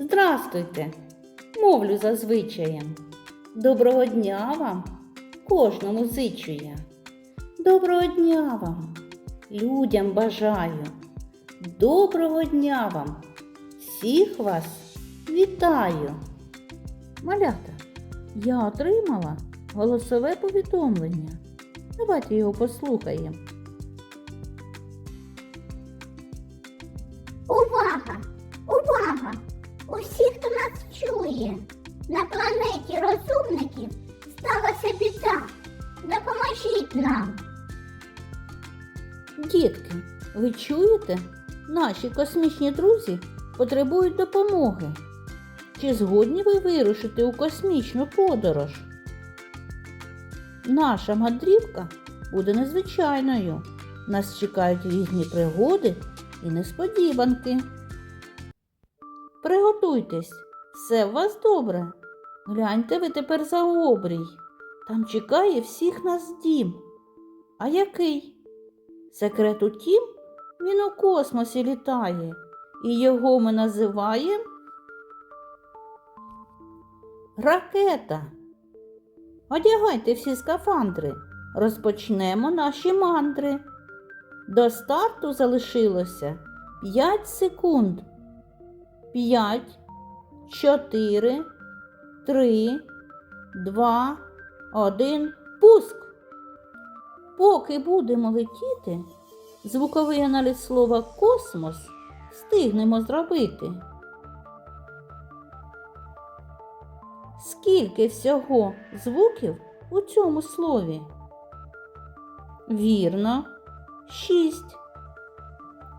Здрастуйте, мовлю за звичаєм. Доброго дня вам, кожному зичу я. Доброго дня вам, людям бажаю. Доброго дня вам, всіх вас вітаю. Малята, я отримала голосове повідомлення. Давайте його послухаємо. Усі, хто нас чує, на планеті розумників сталася біда. Допоможіть нам. Дітки, ви чуєте? Наші космічні друзі потребують допомоги. Чи згодні ви вирушити у космічну подорож? Наша мандрівка буде незвичайною. Нас чекають різні пригоди і несподіванки. Приготуйтесь, все у вас добре. Гляньте ви тепер за обрій. Там чекає всіх нас дім. А який? Секрет у тім, він у космосі літає, і його ми називаємо ракета. Одягайте всі скафандри, розпочнемо наші мандри. До старту залишилося 5 секунд. 5, 4, 3, 2, 1. Пуск! Поки будемо летіти, звуковий аналіз слова космос встигнемо зробити. Скільки всього звуків у цьому слові? Вірно, шість.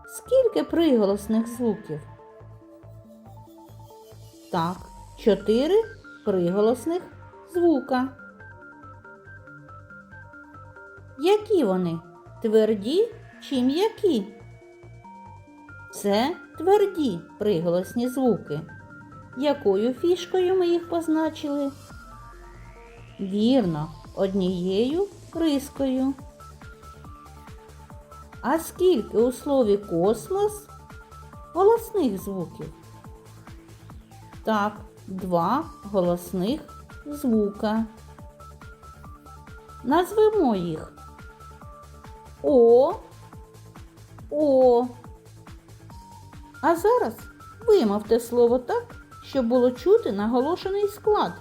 Скільки приголосних звуків? Так, чотири приголосних звука. Які вони? Тверді чи м'які? Це тверді приголосні звуки. Якою фішкою ми їх позначили? Вірно, однією рискою. А скільки у слові космос голосних звуків? Так, два голосних звука. Назвемо їх О, О. А зараз вимовте слово так, щоб було чути наголошений склад.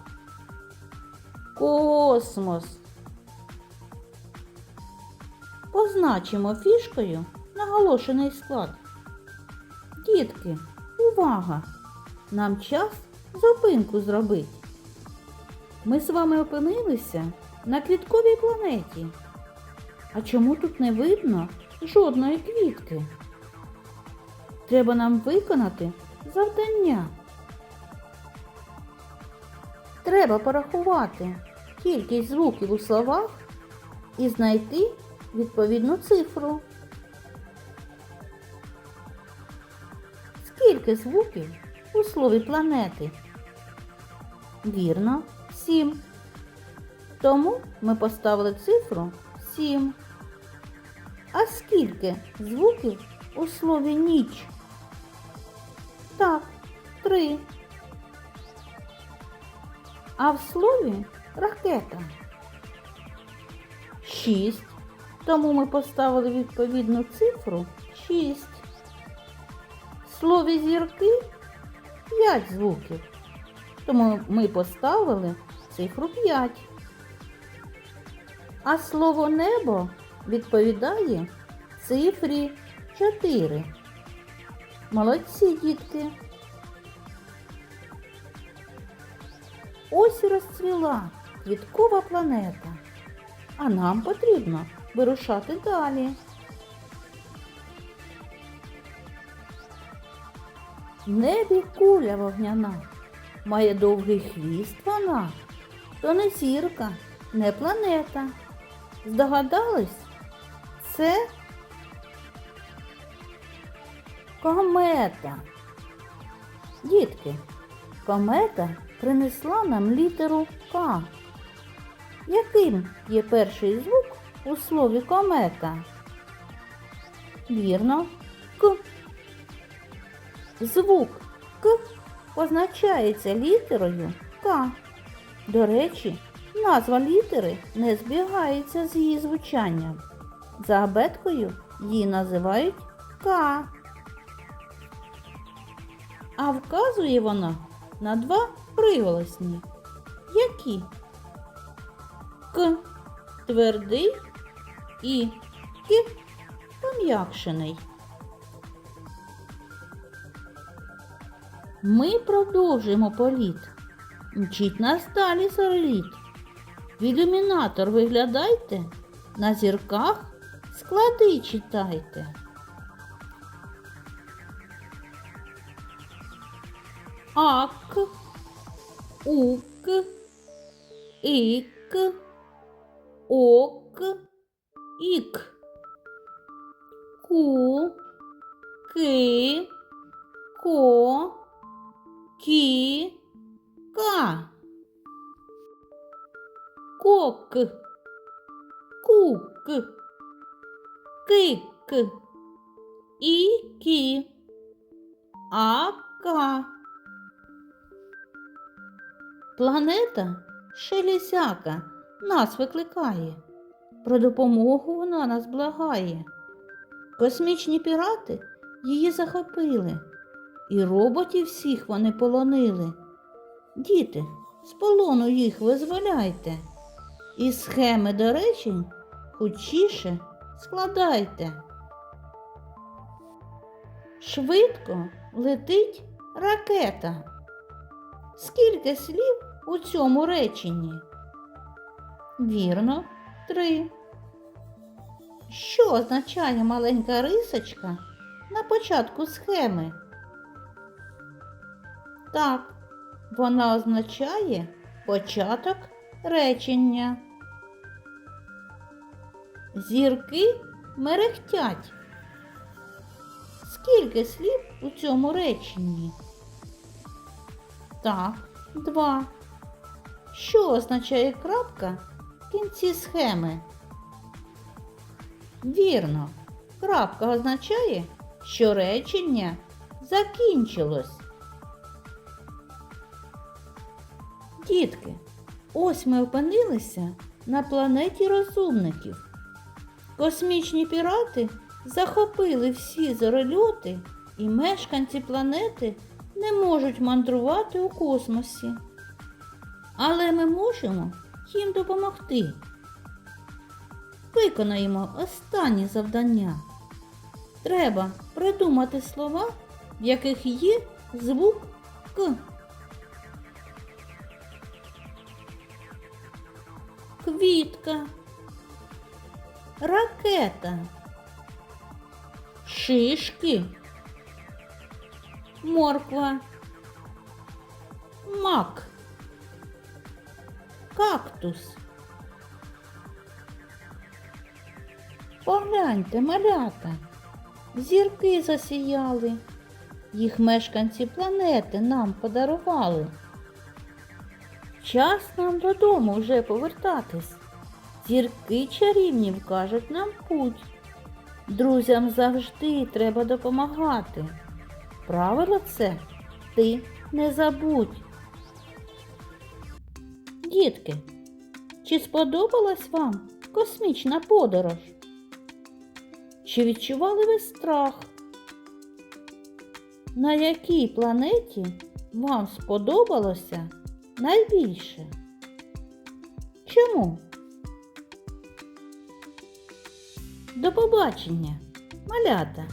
Космос. Позначимо фішкою наголошений склад. Дітки, увага! Нам час зупинку зробити. Ми з вами опинилися на квітковій планеті. А чому тут не видно жодної квітки? Треба нам виконати завдання. Треба порахувати кількість звуків у словах і знайти відповідну цифру. Скільки звуків у слові планети? Вірно, сім. Тому ми поставили цифру 7. А скільки звуків у слові ніч? Так, 3. А в слові ракета 6. Тому ми поставили відповідну цифру 6. В слові зірки 5 звуків. Тому ми поставили цифру 5. А слово небо відповідає цифрі 4. Молодці, дітки. Ось і розцвіла квіткова планета. А нам потрібно вирушати далі. В небі куля вогняна, має довгий хвіст вона, то не зірка, не планета. Здогадались? Це комета. Дітки, комета принесла нам літеру К. Яким є перший звук у слові комета? Вірно, К. Звук К позначається літерою К. До речі, назва літери не збігається з її звучанням. За абеткою її називають К. А вказує вона на два приголосні. Які? К твердий і К пом'якшений. Ми продовжуємо політ. Мчіть нас далі зореліт. В ілюмінатор виглядайте, на зірках склади читайте. Ак, ук, ік, ок, ік. Ку, ки, ко, кі, ка. Кок, кук, кик, ікі, ака. Планета Шелісяка нас викликає. Про допомогу вона нас благає. Космічні пірати її захопили, і роботів всіх вони полонили. Діти, з полону їх визволяйте, і схеми до речень хутчіше складайте. Швидко летить ракета. Скільки слів у цьому реченні? Вірно, три. Що означає маленька рисочка на початку схеми? Так, вона означає початок речення. Зірки мерехтять. Скільки слів у цьому реченні? Так, два. Що означає крапка в кінці схеми? Вірно, крапка означає, що речення закінчилось. Дітки, ось ми опинилися на планеті розумників. Космічні пірати захопили всі зорольоти, і мешканці планети не можуть мандрувати у космосі. Але ми можемо їм допомогти. Виконаємо останнє завдання. Треба придумати слова, в яких є звук К. Квітка, ракета, шишки, морква, мак, кактус. Погляньте, малята, зірки засіяли, їх мешканці планети нам подарували. Час нам додому вже повертатись. Зірки чарівні вкажуть нам путь. Друзям завжди треба допомагати. Правило це ти не забудь. Дітки, чи сподобалась вам космічна подорож? Чи відчували ви страх? На якій планеті вам сподобалося найбільше? Чому? До побачення, малята!